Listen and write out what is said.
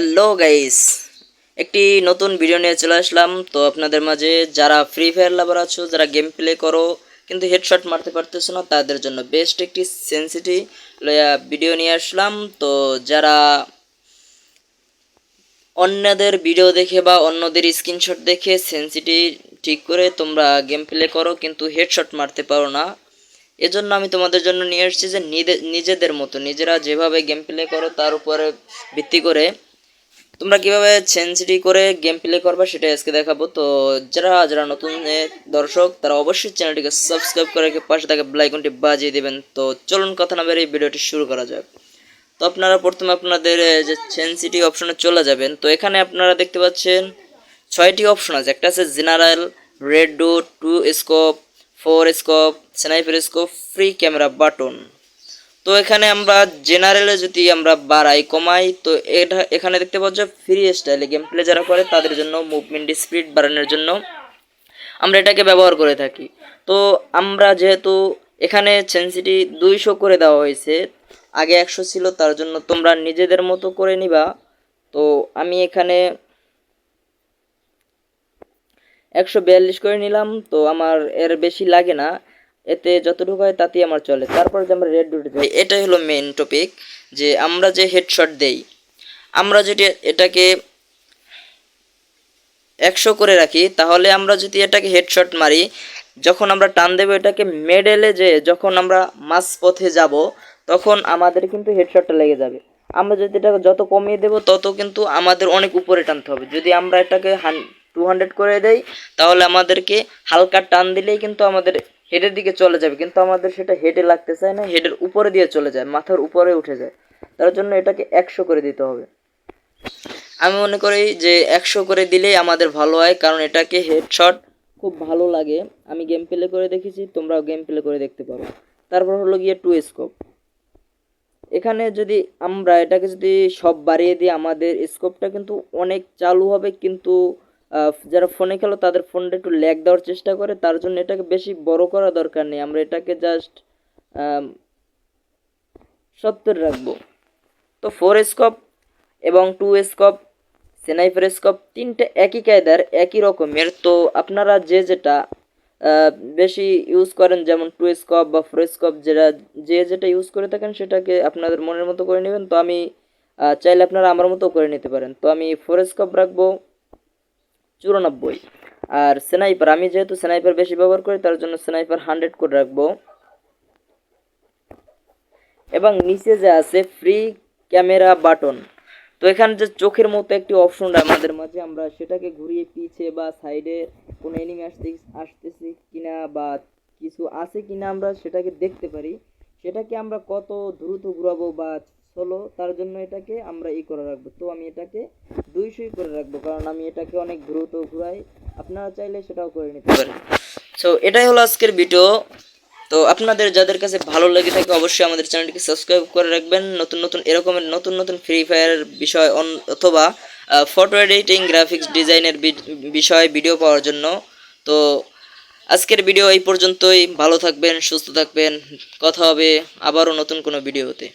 Hello guys একটি নতুন video নিয়ে চলে আসলাম। তো আপনাদের মাঝে যারা ফ্রি ফায়ার লাভার আছো, যারা গেম প্লে করো, কিন্তু হেডশট মারতে পারতেছো না, তাদের জন্য বেস্ট একটি সেন্সিটি ভিডিও নিয়ে আসলাম। তো যারা অন্যদের ভিডিও দেখে বা অন্যদের স্ক্রিনশট দেখে সেন্সিটি ঠিক করে তোমরা গেম প্লে করো, কিন্তু হেডশট মারতে পারো না। এজন্য আমি তোমাদের জন্য নিয়ে এসেছি যে নিজে- নিজেদের মতো, নিজেরা যেভাবে গেম প্লে করো, তার উপরে ভিত্তি করে তোমরা কীভাবে সেন্সিটি করে গেম প্লে করবে সেটা আজকে দেখাবো। তো যারা যারা নতুন দর্শক, তারা অবশ্যই চ্যানেলটিকে সাবস্ক্রাইব করে রেখে পাশে থাকা ব্লাইকনটি বাজিয়ে দেবেন। তো চলুন কথা না বেরিয়ে ভিডিওটি শুরু করা যাক। তো আপনারা প্রথমে আপনাদের যে সেন্সিটি অপশনে চলে যাবেন। তো এখানে আপনারা দেখতে পাচ্ছেন ছয়টি অপশন আছে। একটা আছে general red dot two scope four scope sniper scope free camera button তো এখানে আমরা জেনারেলে যদি আমরা বাড়াই, কমাই, তো এটা এখানে দেখতে পাচ্ছ ফ্রি স্টাইলে গেম প্লে যারা করে, তাদের জন্য মুভমেন্ট স্পিড বাড়ানোর জন্য আমরা এটাকে ব্যবহার করে থাকি। তো আমরা যেহেতু এখানে সেন্সিটি দুইশো করে দেওয়া হয়েছে, আগে একশো ছিল, তার জন্য তোমরা নিজেদের মতো করে নিবা। তো আমি এখানে একশো বিয়াল্লিশ করে নিলাম, তো আমার এর বেশি লাগে না। এতে যতটুকু হয় তাতেই আমার চলে। তারপর যে আমরা রেড ডুটে যাই, এটাই হলো মেন টপিক যে আমরা যে হেডশট দেই, আমরা যদি এটাকে একশো করে রাখি, তাহলে আমরা যদি এটাকে হেডশট মারি, যখন আমরা টান দেবো এটাকে মেডেলে যে যখন আমরা মাঝ পথে যাব, তখন আমাদের কিন্তু হেডশটটা লেগে যাবে। আমরা যদি এটাকে যত কমিয়ে দেবো, তত কিন্তু আমাদের অনেক উপরে টানতে হবে। যদি আমরা এটাকে হান টু হান্ড্রেড করে দেই, তাহলে আমাদেরকে হালকা টান দিলেই কিন্তু আমাদের হেডের দিকে চলে যাবে, কিন্তু আমাদের সেটা হেডে লাগতে চায় না, হেডের উপরে দিয়ে চলে যায়, মাথার উপরে উঠে যায়। তার জন্য এটাকে একশো করে দিতে হবে। আমি মনে করি যে একশো করে দিলেই আমাদের ভালো হয়, কারণ এটাকে হেডশট খুব ভালো লাগে। আমি গেম প্লে করে দেখেছি, তোমরাও গেম প্লে করে দেখতে পারো। তারপর হলো গিয়ে টু স্কোপ এখানে যদি আমরা এটাকে যদি সব বাড়িয়ে দিই, আমাদের স্কোপটা কিন্তু অনেক চালু হবে, কিন্তু যারা ফোনে খেলো, তাদের ফোনটা একটু ল্যাগ দেওয়ার চেষ্টা করে। তার জন্য এটাকে বেশি বড় করা দরকার নেই। আমরা এটাকে জাস্ট সত্তর রাখব। তো ফোর স্কোপ এবং টু স্কোপ স্নাইপার স্কোপ তিনটে একই কায়দার, একই রকমের। তো আপনারা যে যেটা বেশি ইউজ করেন, যেমন টু স্কোপ বা ফোর স্কোপ যেটা যে যেটা ইউজ করে থাকেন, সেটাকে আপনাদের মনের মতো করে নেবেন। তো আমি চাইলে আপনারা আমার মতো করে নিতে পারেন। তো আমি ফোর স্কোপ রাখব। চুরানব্বই। আর স্নাইপার, আমি যেহেতু স্নাইপার বেশি ব্যবহার করি, তার জন্য স্নাইপার হান্ড্রেড করে রাখব। এবং নিচে যে আছে ফ্রি ক্যামেরা বাটন তো এখানে যে চোখের মতো একটি অপশন আমাদের মাঝে, আমরা সেটাকে ঘুরিয়ে পিছে বা সাইডে কোনো এনিমি আসতে, আসতেছে কিনা বা কিছু আছে কিনা আমরা সেটাকে দেখতে পারি। সেটাকে আমরা কত দ্রুত ঘুরাবো বা সোলো তার জন্য এটাকে আমরা ই করে রাখব। তো আমি এটাকে দুইশোই করে রাখব, কারণ আমি এটাকে অনেক দ্রুত ঘুরাই। আপনারা চাইলে সেটাও করে নিতে পারেন। সো এটাই হলো আজকের ভিডিও তো আপনাদের যাদের কাছে ভালো লেগে থাকে, অবশ্যই আমাদের চ্যানেলটিকে সাবস্ক্রাইব করে রাখবেন। নতুন নতুন, এরকমের নতুন নতুন ফ্রি ফায়ার বিষয় অথবা ফটো এডিটিং গ্রাফিক্স ডিজাইনের বিষয়ে ভিডিও পাওয়ার জন্য। তো আজকের ভিডিও এই পর্যন্তই। ভালো থাকবেন, সুস্থ থাকবেন। কথা হবে আবারও নতুন কোনো ভিডিওতে